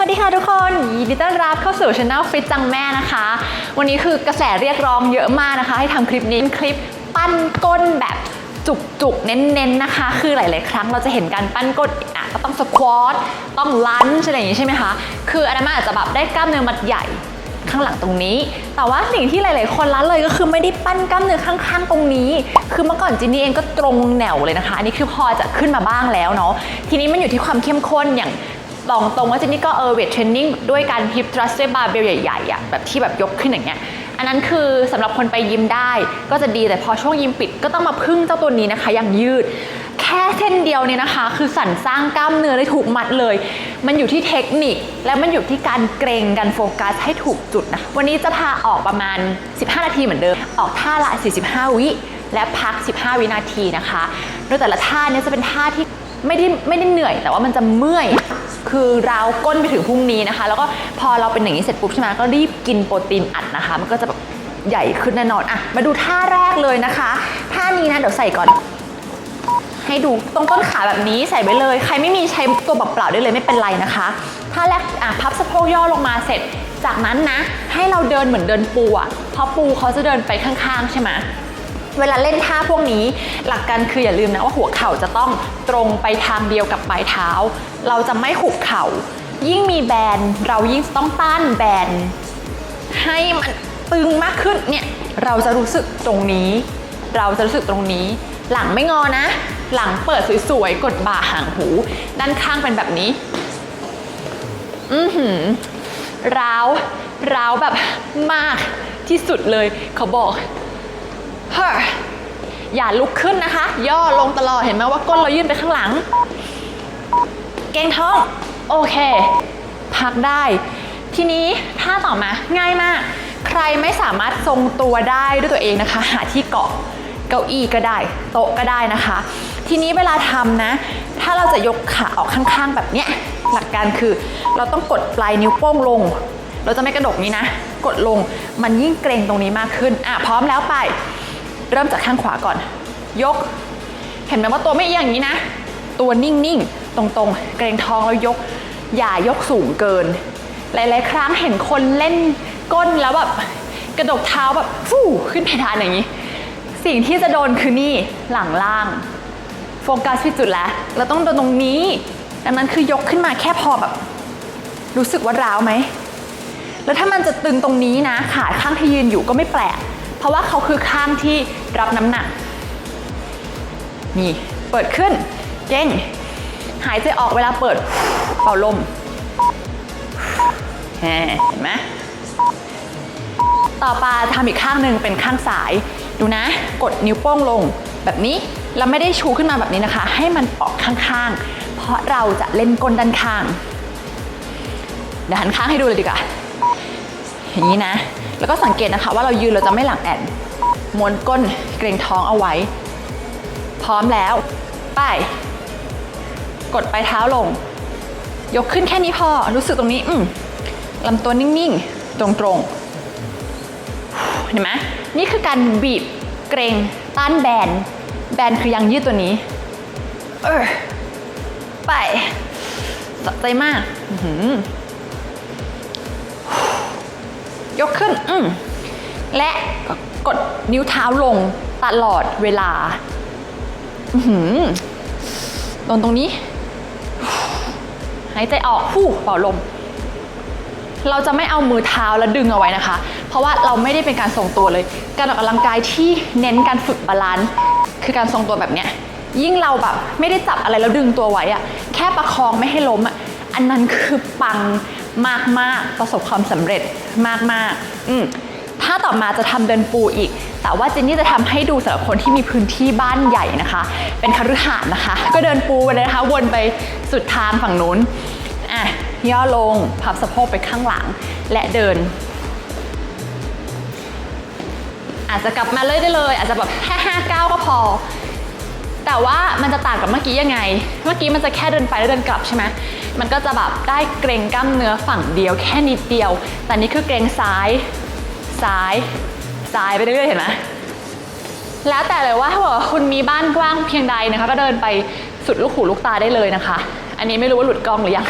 สวัสดีค่ะทุกคนยินดีต้อนรับเข้าสู่ช anel ฟิตจังแม่นะคะ วันนี้คือกระแสเรียกร้องเยอะมากนะคะ ให้ทำคลิปนี้เป็นคลิปปั้นก้นแบบจุกๆ เน้นๆนะคะ คือหลาย ๆ ครั้งเราจะเห็นการปั้นก้นอะก็ต้องสควอตต้องลันช์อะไรอย่างนี้ใช่ไหมคะคืออันนั้นมันอาจจะแบบได้กล้ามเนื้อมัดใหญ่ข้างหลังตรงนี้ แต่ว่าสิ่งที่หลาย ๆ คนละเลยก็คือไม่ได้ปั้นกล้ามเนื้อข้าง ๆ ตรงนี้ คือเมื่อก่อนจินนี่เองก็ตรงแนวเลยนะคะ อันนี้คือพอจะขึ้นมาบ้างแล้วเนาะ ทีนี้มันอยู่ที่ความเข้มข้นอย่าง บอกตรงว่าจินนี่ก็เออเวทเทรนนิ่งด้วยการฮิปทรัสด้วยบาร์เบลใหญ่ๆอะแบบที่แบบยกขึ้นอย่างเงี้ยอันนั้นคือสำหรับคนไปยิมได้ก็จะดีแต่พอช่วงยิมปิดก็ต้องมาพึ่งเจ้าตัวนี้นะคะอย่างยืด แค่เส้นเดียวเนี่ยนะคะ คือสรรสร้างกล้ามเนื้อได้ถูกมัดเลย มันอยู่ที่เทคนิคและมันอยู่ที่การเกรงการโฟกัสให้ถูกจุดนะวันนี้จะพาออกประมาณ 15 นาทีเหมือนเดิม ออกท่าละ 45 วิและพัก 15 วินาทีนะคะ โดยแต่ละท่าเนี่ยจะเป็นท่าที่ ไม่ได้ไม่ได้เหนื่อย แต่ว่ามันจะเมื่อย คือเราก้นไปถึงพรุ่งนี้นะคะ แล้วก็พอเราเป็นอย่างนี้เสร็จปุ๊บใช่ไหมก็รีบกินโปรตีนอัดนะคะ มันก็จะแบบใหญ่ขึ้นแน่นอนอะมาดูท่าแรกเลยนะคะท่านี้นะเดี๋ยวใส่ก่อน ให้ดูตรงต้นขาแบบนี้ใส่ไปเลย ใครไม่มีใช้ตัวเปล่าๆได้เลยไม่เป็นไรนะคะท่าแรกอะพับสะโพกย่อลงมาเสร็จ จากนั้นนะ ให้เราเดินเหมือนเดินปูอะเพราะปูเขาจะเดินไปข้างๆ ใช่ไหม เวลาเล่นท่าพวกนี้ หลักการคืออย่าลืมนะว่าหัวเข่าจะต้องตรงไปทางเดียวกับปลายเท้า เราจะไม่หุบเข่า ยิ่งมีแบนเรายิ่งต้องต้านแบนให้มันตึงมากขึ้นเนี่ยเราจะรู้สึกตรงนี้ เราจะรู้สึกตรงนี้ หลังไม่งอนะ หลังเปิดสวยๆ กดบ่าห่างหู ด้านข้างเป็นแบบนี้ อือหือร้าว ร้าวแบบมากที่สุดเลยเขาบอก เฮ้ออย่าลุกขึ้นนะคะ ย่อลงตลอดเห็นไหมว่าก้นเรายื่นไปข้างหลัง เกรงท้อง โอเค พักได้ ทีนี้ท่าต่อมาง่ายมาก ใครไม่สามารถทรงตัวได้ด้วยตัวเองนะคะ หาที่เกาะเก้าอี้ก็ได้ โต๊ะก็ได้นะคะ ทีนี้เวลาทำนะ ถ้าเราจะยกขาออกข้างๆแบบเนี้ยหลักการคือเราต้องกดปลายนิ้วโป้งลง เราจะไม่กระดกนี้นะ กดลงมันยิ่งเกรงตรงนี้มากขึ้นอะพร้อมแล้วไป เริ่มจากข้างขวาก่อน ยก เห็นไหมว่าตัวไม่เอียงอย่างนี้นะ ตัวนิ่งๆ ตรงๆ เกรงท้องแล้วยก อย่ายกสูงเกิน หลายๆ ครั้งเห็นคนเล่นก้นแล้วแบบกระดกเท้าแบบฟู่ขึ้นเพดานอย่างนี้ สิ่งที่จะโดนคือนี่หลังล่าง โฟกัสที่จุดแล้วเราต้องโดนตรงนี้ดังนั้นคือยกขึ้นมาแค่พอแบบ รู้สึกว่าร้าวไหมแล้วถ้ามันจะตึงตรงนี้นะ ขาข้างที่ยืนอยู่ก็ไม่แปลก เพราะว่าเขาคือข้างที่รับน้ำหนัก นี่ เปิดขึ้น เก่ง หายใจออกเวลาเปิด เป่าลม เห็นไหม ต่อไปทำอีกข้างหนึ่งเป็นข้างซ้าย ดูนะ กดนิ้วโป้งลงแบบนี้ แล้วไม่ได้ชูขึ้นมาแบบนี้นะคะ ให้มันออกข้างๆ เพราะเราจะเล่นก้นด้านข้างเดี๋ยวหันข้างให้ดูเลยดีกว่า อย่างนี้นะ แล้วก็สังเกตนะคะว่าเรายืนเราจะไม่หลังแอนม้วนก้นเกรงท้องเอาไว้ พร้อมแล้วไป กดปลายเท้าลง ยกขึ้นแค่นี้พอ รู้สึกตรงนี้ อืมลำตัวนิ่งๆ ตรงๆ เห็นไหมนี่คือการบีบเกรงต้านแบน แบนคือยังยืดตัวนี้ เออไปสะใจมาก อื ยกขึ้นอืมและกดนิ้วเท้าลงตลอดเวลาอื้อหือโดนตรงนี้ หายใจออกฟู่เป่าลม เราจะไม่เอามือเท้าแล้วดึงเอาไว้นะคะ เพราะว่าเราไม่ได้เป็นการทรงตัวเลย การออกกำลังกายที่เน้นการฝึกบาลานซ์คือการทรงตัวแบบเนี้ย ยิ่งเราแบบไม่ได้จับอะไรแล้วดึงตัวไว้อะแค่ประคองไม่ให้ล้มอะอันนั้นคือปัง มากๆ ประสบความสำเร็จมากๆ อืมถ้าต่อมาจะทำเดินปูอีก แต่ว่าเจนนี่จะทำให้ดูสำหรับคนที่มีพื้นที่บ้านใหญ่นะคะ เป็นคฤหาสน์นะคะ ก็เดินปูไปเลยนะคะ วนไปสุดทางฝั่งนู้น อะ ย่อลง พับสะโพกไปข้างหลัง และเดิน อาจจะกลับมาเลยได้เลย อาจจะแบบแค่ห้าเก้าก็พอ แต่ว่ามันจะต่างกับเมื่อกี้ยังไง เมื่อกี้มันจะแค่เดินไปแล้วเดินกลับใช่ไหมมันก็จะแบบได้เกรงกล้ามเนื้อฝั่งเดียวแค่นิดเดียว แต่นี่คือเกรงซ้ายซ้ายซ้ายไปเรื่อยๆเห็นไหมแล้วแต่เลยว่าถ้าบอกว่าคุณมีบ้านกว้างเพียงใดนะคะ ก็เดินไปสุดลูกหูลูกตาได้เลยนะคะ อันนี้ไม่รู้ว่าหลุดกล้องหรือยัง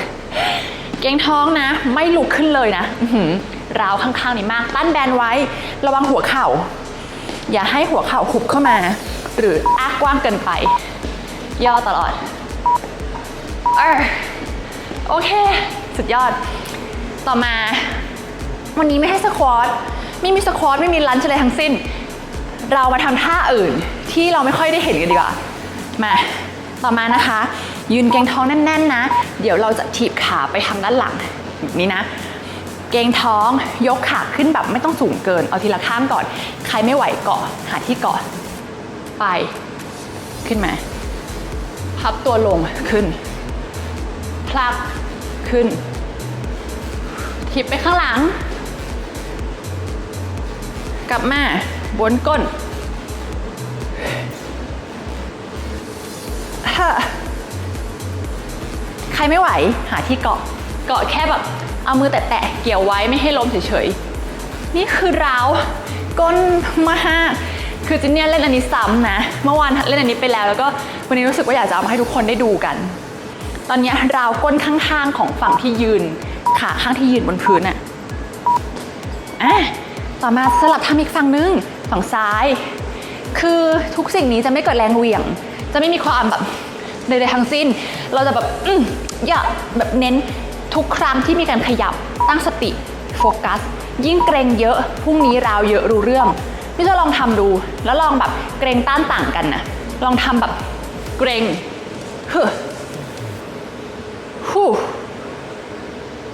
เกรงท้องนะ ไม่ลุกขึ้นเลยนะอื้อหือราวข้างๆนี่มาก ตั้นแบนไว้ ระวังหัวเข่า อย่าให้หัวเข่าหุบเข้ามา หรืออ้ากว้างเกินไป ย่อตลอดเออโอเค สุดยอด ต่อมา วันนี้ไม่ให้สควอตไม่มีสควอตไม่มีลันช์อะไรทั้งสิ้น เรามาทำท่าอื่นที่เราไม่ค่อยได้เห็นกันดีกว่า มา ต่อมานะคะ ยืนเกงท้องแน่น ๆ นะ เดี๋ยวเราจะถีบขาไปทางด้านหลังแบบนี้นะเกงท้องยกขาขึ้นแบบไม่ต้องสูงเกิน เอาทีละข้างก่อน ใครไม่ไหวเกาะหาที่เกาะ ไป ขึ้นมา พับตัวลงขึ้น พลักขึ้น ทิปไปข้างหลัง กลับมาบนก้นฮ่าใครไม่ไหวหาที่เกาะ เกาะแค่แบบเอามือแตะๆเกี่ยวไว้ไม่ให้ล้มเฉยๆ นี่คือราวก้นมาก คือจินเนี่ยเล่นอันนี้ซ้ำนะ เมื่อวานเล่นอันนี้ไปแล้ว แล้วก็วันนี้รู้สึกว่าอยากจะเอามาให้ทุกคนได้ดูกัน ตอนเนี้ยราวก้นข้างๆของฝั่งที่ยืน ขาข้างที่ยืนบนพื้นอะอะต่อมาสลับทำอีกฝั่งนึงฝั่งซ้าย คือทุกสิ่งนี้จะไม่เกิดแรงเหวี่ยง จะไม่มีความแบบใดๆทั้งสิ้น เราจะแบบอืมอย่าแบบเน้นทุกครั้งที่มีการขยับตั้งสติโฟกัส ยิ่งเกรงเยอะพรุ่งนี้ราวเยอะรู้เรื่อง พี่จะลองทำดู แล้วลองแบบเกรงต้านต่างกันนะลองทำแบบเกรงฮึฮู้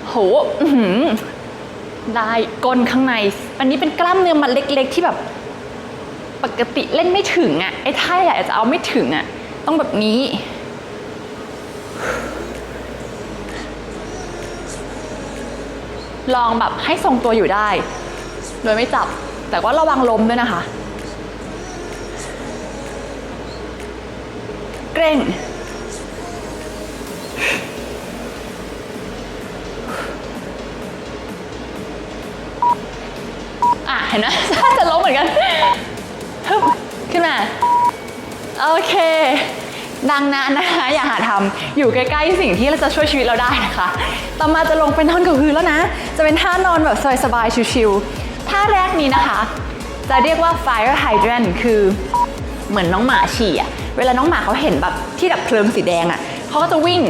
โหอื้อหือได้ก้นข้างใน อันนี้เป็นกล้ามเนื้อมันเล็กๆ ที่แบบ ปกติเล่นไม่ถึงอะ่ะไอ้ท่าใหญ่จะเอาไม่ถึงอะ่ะ ต้องแบบนี้ ลองแบบให้ทรงตัวอยู่ได้ โดยไม่จับ แต่ว่าระวังล้มด้วยนะคะ เกรงอะเห็นไหมถ้าจะล้มเหมือนกันฮึบขึ้นมา โอเค ดังนั้นนะคะ อย่าหาทำอยู่ใกล้ๆสิ่งที่เราจะช่วยชีวิตเราได้นะคะ ต่อมาจะลงไปนอนกับพื้นแล้วนะ จะเป็นท่านอนแบบสบายๆชิวๆ ท่าแรกนี้นะคะ จะเรียกว่า fire hydrant คือเหมือนน้องหมาฉี่อะเวลาน้องหมาเขาเห็นแบบที่ดับเพลิงสีแดงอะเขาก็จะวิ่ง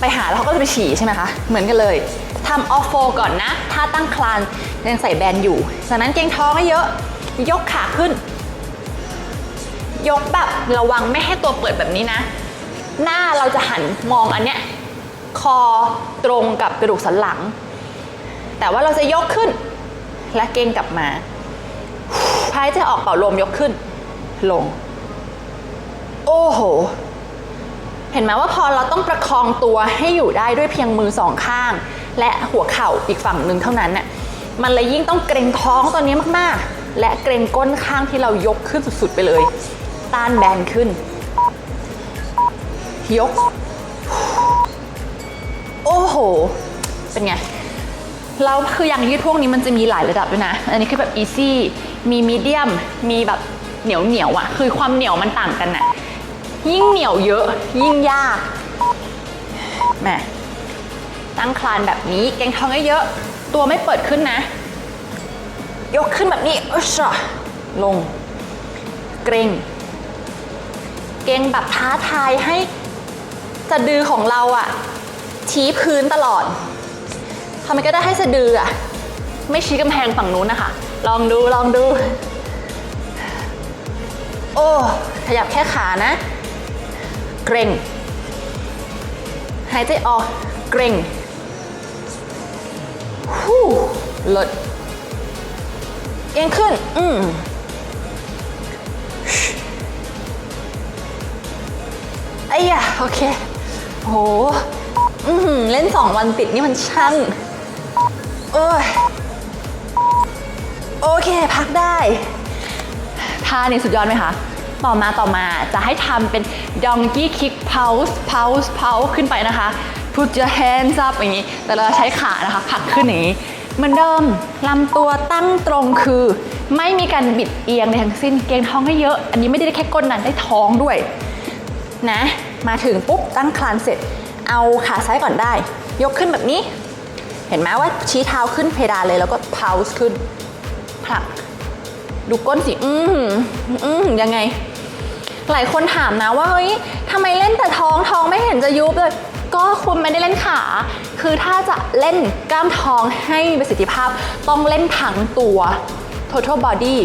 ไปหาแล้วเขาก็จะไปฉี่ใช่ไหมคะ เหมือนกันเลยทำ off four ก่อนนะถ้าตั้งคลานยังใส่แบนอยู่ จากนั้นเกงท้องให้เยอะยกขาขึ้น ยกแบบระวังไม่ให้ตัวเปิดแบบนี้นะ หน้าเราจะหันมองอันเนี้ยคอตรงกับกระดูกสันหลัง แต่ว่าเราจะยกขึ้น และเกรงกลับมาหายใจออกเป่าลมยกขึ้น ลง โอ้โห เห็นไหมว่าพอเราต้องประคองตัวให้อยู่ได้ด้วยเพียงมือสองข้าง และหัวเข่าอีกฝั่งหนึ่งเท่านั้นน่ะมันเลยยิ่งต้องเกรงท้องตัวนี้มากๆ และเกรงก้นข้างที่เรายกขึ้นสุดๆไปเลย ต้านแบนขึ้น ยก โอ้โห เป็นไง แล้วคืออย่างยืดพวกนี้มันจะมีหลายระดับด้วยนะ อันนี้คือแบบ easy มีมีเดียม มีแบบเหนียวเหนียวอะคือความเหนียวมันต่างกันอะยิ่งเหนียวเยอะ ยิ่งยากแหมตั้งคลานแบบนี้เกงท้องเยอะๆตัวไม่เปิดขึ้นนะ ยกขึ้นแบบนี้อึชะลง เกรงเกรงแบบท้าทายให้สะดือของเราอะชี้พื้นตลอด ทำไมก็ได้ให้สะดืออะไม่ชี้กำแพงฝั่งนู้นนะคะ ลองดูลองดู โอ้ขยับแค่ขานะ เกรงหายใจออก เกรงฮู้ลดเอียงขึ้น อืมไอ้ยะโอเค โหอือหือเล่นสองวันติดนี่มันช่าง โอ้ยโอเค พักได้ท่านี้สุดยอดไหมคะ ต่อมาต่อมาจะให้ทำเป็น donkey kick pulse pulse pulse ขึ้นไปนะคะ put your hands up อย่างนี้ แต่เราใช้ขานะคะผลักขึ้นอย่างนี้เหมือนเดิมลำตัวตั้งตรงคือ ไม่มีการบิดเอียงในทั้งสิ้นเกรงท้องให้เยอะ อันนี้ไม่ได้แค่ก้นนะได้ท้องด้วย นะ มาถึงปุ๊บตั้งคลานเสร็จ เอาขาซ้ายก่อนได้ ยกขึ้นแบบนี้ เห็นไหมว่าชี้เท้าขึ้นเพดานเลยแล้วก็พาวส์ขึ้นผลักดูก้นสิ อืมอืมยังไง หลายคนถามนะว่าเฮ้ยทำไมเล่นแต่ท้องท้องไม่เห็นจะยุบเลย ก็คุณไม่ได้เล่นขา คือถ้าจะเล่นกล้ามท้องให้มีประสิทธิภาพต้องเล่นทั้งตัว total body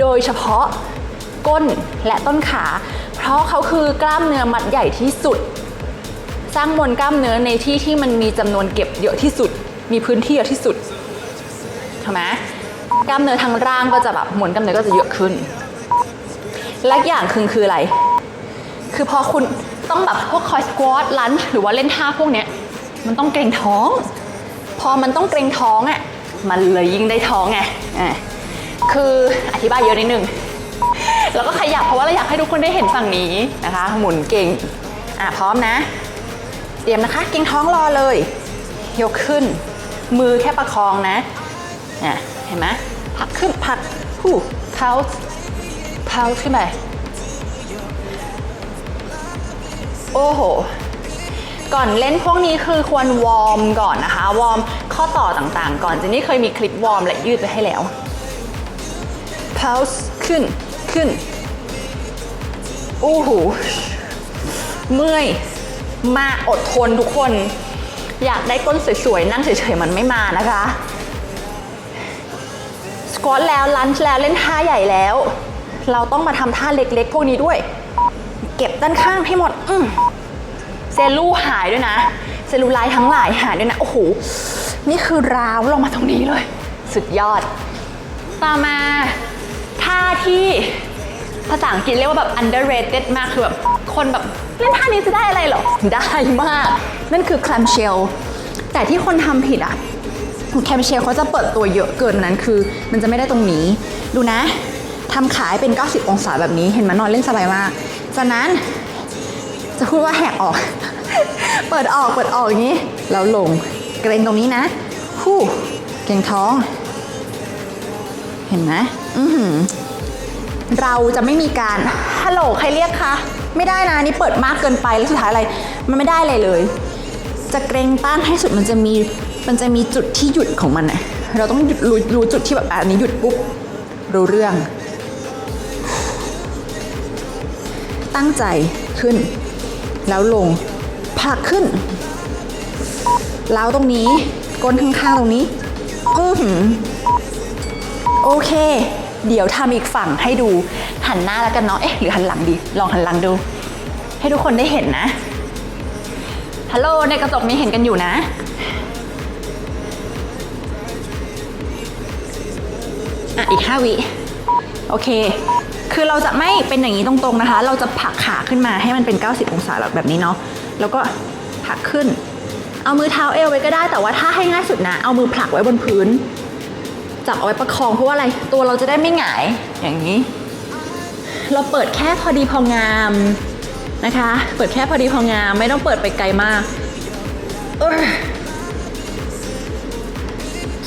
โดยเฉพาะก้นและต้นขา เพราะเขาคือกล้ามเนื้อมัดใหญ่ที่สุด สร้างมวลกล้ามเนื้อในที่ที่มันมีจำนวนเก็บเยอะที่สุด มีพื้นที่เยอะที่สุดใช่ไหมกล้ามเนื้อทางร่างก็จะแบบมวลกล้ามเนื้อก็จะเยอะขึ้น และอย่างคือคืออะไร คือพอคุณต้องแบบพวกคอยสควอตลันหรือว่าเล่นท่าพวกเนี้ยมันต้องเกรงท้อง พอมันต้องเกรงท้องอะมันเลยยิ่งได้ท้องไงอะคืออธิบายเยอะนิดนึงแล้วก็ขยับเพราะว่าเราอยากให้ทุกคนได้เห็นฝั่งนี้นะคะ หมุนเก่งอะพร้อมนะ เตรียมนะคะ เกรงท้องรอเลยยกขึ้น มือแค่ประคองนะอะเห็นไหมผักขึ้นผักหูเพาเพาขึ้นไปโอ้โห ก่อนเล่นพวกนี้คือควรวอร์มก่อนนะคะ วอร์มข้อต่อต่างๆ ก่อนเจนนี่เคยมีคลิปวอร์มและยืดไปให้แล้ว pulse ขึ้นขึ้นโอ้โหเมื่อย มาอดทนทุกคน อยากได้ก้นสวยๆ นั่งเฉยๆ มันไม่มานะคะ สควอตแล้ว ลันช์แล้วเล่นท่าใหญ่แล้ว เราต้องมาทำท่าเล็กๆ พวกนี้ด้วย เก็บด้านข้างให้หมดอมเซลลูหายด้วยนะ เซลลูไลท์ทั้งหลายหายด้วยนะ โอ้โห นี่คือราวลงมาตรงนี้เลย สุดยอด ต่อมาท่าที่ ภาษาอังกฤษเรียกว่าแบบ underrated มาก คือแบบ คนแบบ เล่นท่านี้จะได้อะไรหรอ ได้มาก นั่นคือ clam shell แต่ที่คนทำผิดอะแคมเชลเขาจะเปิดตัวเยอะเกินนั้นคือ มันจะไม่ได้ตรงนี้ ดูนะทำขายเป็น 90 องศาแบบนี้ เห็นไหมนอนเล่นสบายมาก จากนั้นจะพูดว่าแหกออก เปิดออก เปิดออกอย่างนี้ แล้วลง เกรงตรงนี้นะฮู้เกรงท้อง เห็นไหมอือหือ เราจะไม่มีการฮัลโหลใครเรียกคะไม่ได้นะนี่เปิดมากเกินไปแล้วสุดท้ายอะไร มันไม่ได้เลยเลย จะเกรงต้านให้สุดมันจะมีมันจะมีจุดที่หยุดของมันอะเราต้องหยุดรู้รู้จุดที่แบบอะอันนี้หยุดปุ๊บรู้เรื่อง ตั้งใจขึ้น แล้วลงผลักขึ้นแล้วตรงนี้ก้นข้างๆตรงนี้อือหือโอเค เดี๋ยวทำอีกฝั่งให้ดูหันหน้าแล้วกันเนาะเอ๊ะหรือหันหลังดี ลองหันหลังดู ให้ทุกคนได้เห็นนะฮัลโหลในกระจกนี้เห็นกันอยู่นะอะอีก5วิโอเค คือเราจะไม่เป็นอย่างนี้ตรงๆนะคะ เราจะผลักขาขึ้นมาให้มันเป็น 90 องศาแบบนี้เนาะ แล้วก็ผลักขึ้น เอามือเท้าเอวไว้ก็ได้ แต่ว่าถ้าให้ง่ายสุดนะ เอามือผลักไว้บนพื้น จับเอาไว้ประคองเพราะว่าอะไรตัวเราจะได้ไม่หงายอย่างนี้ เราเปิดแค่พอดีพองามนะคะ เปิดแค่พอดีพองามไม่ต้องเปิดไปไกลมาก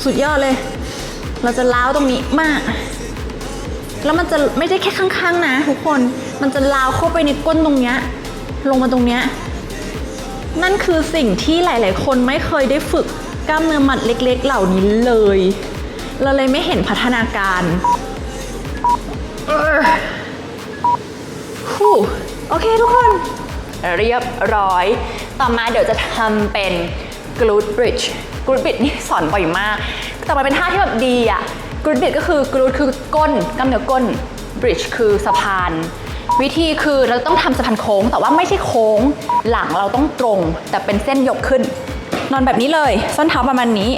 สุดยอดเลย เราจะล้าวตรงนี้มาก แล้วมันจะไม่ได้แค่ข้างๆนะทุกคน มันจะล้าวเข้าไปในก้นตรงเนี้ย ลงมาตรงเนี้ย นั่นคือสิ่งที่หลาย ๆ คนไม่เคยได้ฝึกกล้ามเนื้อมัดเล็ก ๆ เหล่านี้เลย เราเลยไม่เห็นพัฒนาการเออฮู้โอเคทุกคน เรียบร้อย ต่อมาเดี๋ยวจะทำเป็น glute bridge glute bridge นี่สอนบ่อยมาก แต่มันเป็นท่าที่แบบดีอะ glute bridge ก็คือ glute คือก้นกล้ามเนื้อก้น bridge คือสะพาน วิธีคือเราต้องทำสะพานโค้ง แต่ว่าไม่ใช่โค้ง หลังเราต้องตรง แต่เป็นเส้นยกขึ้น นอนแบบนี้เลย ส้นเท้าประมาณนี้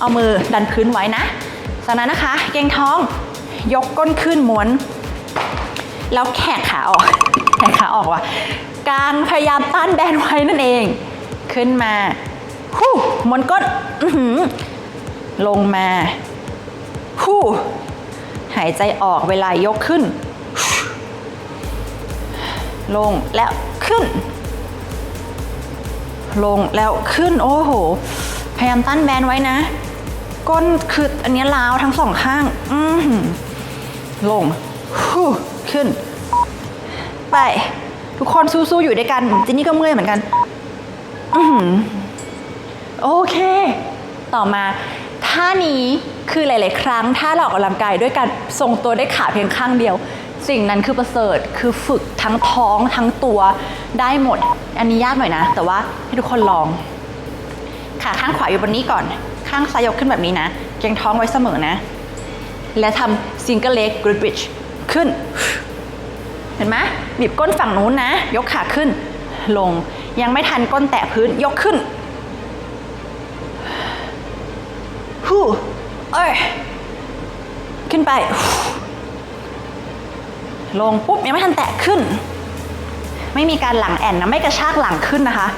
เอามือดันพื้นไว้นะ จากนั้นนะคะ เกรงท้อง ยกก้นขึ้นม้วน แล้วแขกขาออก แขกขาออกว่ะกลางพยายามต้านแบนไว้นั่นเอง ขึ้นมาฮู้ม้วนก้นลงมาฮู้หายใจออกเวลายกขึ้น ลงแล้วขึ้น ลงแล้วขึ้น โอ้โห พยายามต้านแบนไว้นะ ก้นคืออันนี้ล้าวทั้งสองข้าง อืลงขึ้น ไป ทุกคนสู้ๆอยู่ด้วยกันจินนี่ก็เมื่อยเหมือนกันอือหือโอเค ต่อมาท่านี้คือหลาย ๆ ครั้ง ถ้าเราออกกำลังกายด้วยการทรงตัวด้วยขาเพียงข้างเดียว สิ่งนั้นคือประเสริฐคือฝึกทั้งท้องทั้งตัวได้หมด อันนี้ยากหน่อยนะ แต่ว่าให้ทุกคนลอง ขาข้างขวาอยู่บนนี้ก่อน ข้างซ้ายยกขึ้นแบบนี้นะ เกรงท้องไว้เสมอนะ และทำ single leg glute bridge ขึ้น เห็นไหมบีบก้นฝั่งนู้นนะ ยกขาขึ้น ลงยังไม่ทันก้นแตะพื้นยกขึ้นฮู้เอ้ยขึ้นไป ลงปุ๊บยังไม่ทันแตะขึ้น ไม่มีการหลังแอนนะไม่กระชากหลังขึ้นนะคะ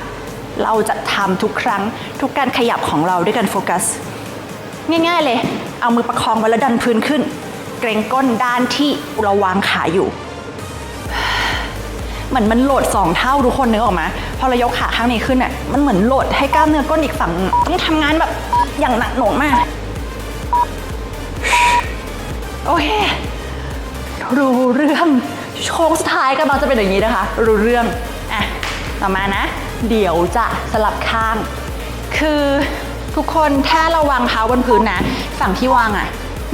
เราจะทำทุกครั้งทุกการขยับของเราด้วยการโฟกัส ง่ายๆเลย เอามือประคองไว้แล้วดันพื้นขึ้น เกรงก้นด้านที่เราวางขาอยู่เหมือนมันโหลดสองเท่าทุกคนนึกออกไหมพอเรายกขาข้างนี้ขึ้นเนี่ยมันเหมือนโหลดให้กล้ามเนื้อก้นอีกฝั่งต้องทำงานแบบอย่างหนักหน่วงมาก โอเค รู้เรื่องโค้งสุดท้ายกำลังจะเป็นอย่างนี้นะคะ รู้เรื่อง อะ ต่อมานะ เดี๋ยวจะสลับข้าง คือทุกคนถ้าเราวางเท้าบนพื้นนะ ฝั่งที่วางอะ่ะ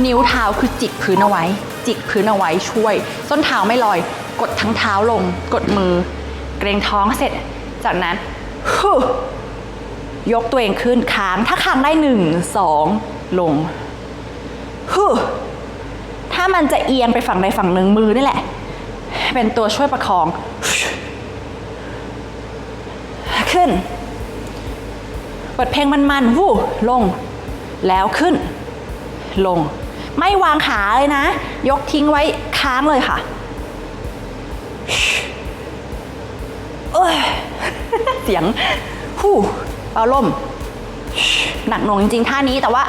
นิ้วเท้าคือจิกพื้นเอาไว้ จิกพื้นเอาไว้ช่วย ส้นเท้าไม่ลอย กดทั้งเท้าลง กดมือ เกรงท้องเสร็จ จากนั้นยกตัวเองขึ้นค้างถ้าค้างได้หนึ่งสองลงถ้ามันจะเอียงไปฝั่งใดฝั่งหนึ่งมือนี่แหละ เป็นตัวช่วยประคอง ขึ้น เปิดเพลงมันๆวู้ลง แล้วขึ้น ลง ไม่วางขาเลยนะ ยกทิ้งไว้ค้างเลยค่ะเอ้ยเสียงฮู้เบาลมหนักหน่วงจริงๆท่านี้แต่ว่า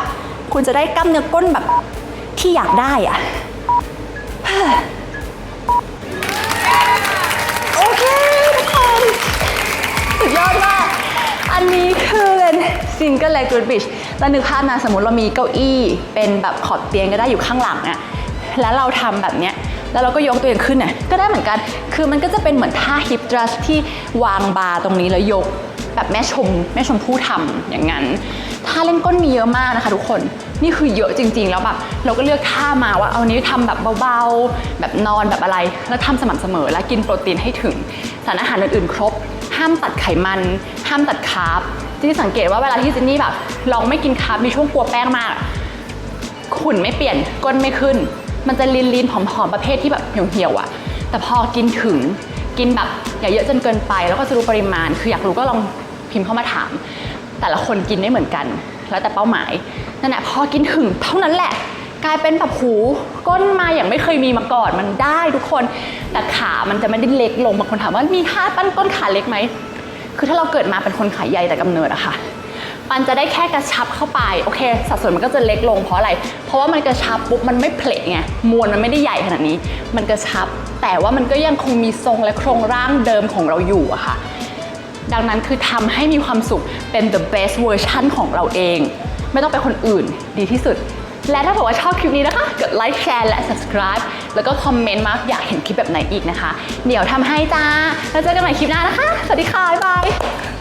คุณจะได้กล้ามเนื้อก้นแบบที่อยากได้อะ สุดยอดมาก อันนี้คือเป็นซิงเกิลเลกูดบิชแล้วนึกภาพนะสมมติเรามีเก้าอี้เป็นแบบขอบเตียงก็ได้อยู่ข้างหลังอะแล้วเราทำแบบเนี้ยแล้วเราก็ยกตัวเองขึ้นเนี่ยก็ได้เหมือนกัน คือมันก็จะเป็นเหมือนท่าฮิปทรัสที่วางบาร์ตรงนี้แล้วยกแบบแม่ชม แม่ชมผู้ทำอย่างนั้น ท่าเล่นก้นมีเยอะมากนะคะทุกคน นี่คือเยอะจริง ๆ แล้วแบบเราก็เลือกท่ามาว่าเอานี้ทำแบบเบาๆ แบบนอนแบบอะไร แล้วทำสม่ำเสมอและกินโปรตีนให้ถึง สารอาหารอื่นๆ ครบ ห้ามตัดไขมัน ห้ามตัดคาร์บที่สังเกตว่าเวลาที่เจนนี่แบบลองไม่กินคาร์บมีช่วงกลัวแป้งมากขุนไม่เปลี่ยนก้นไม่ขึ้น มันจะลีนลีนๆผอมๆประเภทที่แบบเหี่ยวๆอะ่ะ แต่พอกินถึงกินแบบอย่าเยอะจนเกินไป แล้วก็จะรู้ปริมาณ คืออยากรู้ก็ลองพิมพ์เข้ามาถาม แต่ละคนกินไม่เหมือนกัน แล้วแต่เป้าหมายนั่นแหละพอกินถึงเท่านั้นแหละ กลายเป็นแบบหูก้นมาอย่างไม่เคยมีมาก่อนมันได้ทุกคน แต่ขามันจะไม่ได้เล็กลงบางคนถามว่ามีท่าปั้นก้นขาเล็กไหมคือถ้าเราเกิดมาเป็นคนขาใหญ่แต่กำเนิดอะค่ะมันจะได้แค่กระชับเข้าไปโอเค สัดส่วนมันก็จะเล็กลงเพราะอะไร เพราะว่ามันกระชับปุ๊บมันไม่เพลทไงมวลมันไม่ได้ใหญ่ขนาดนี้ มันกระชับ แต่ว่ามันก็ยังคงมีทรงและโครงร่างเดิมของเราอยู่อะค่ะ ดังนั้นคือทำให้มีความสุขเป็น the best version ของเราเอง ไม่ต้องเป็นคนอื่นดีที่สุด และถ้าบอกว่าชอบคลิปนี้นะคะ กดไลค์แชร์และ subscribe แล้วก็คอมเมนต์มาอยากเห็นคลิปแบบไหนอีกนะคะ เดี๋ยวทำให้จ้าแล้วเจอกันใหม่คลิปหน้านะคะ สวัสดีค่ะบ๊ายบาย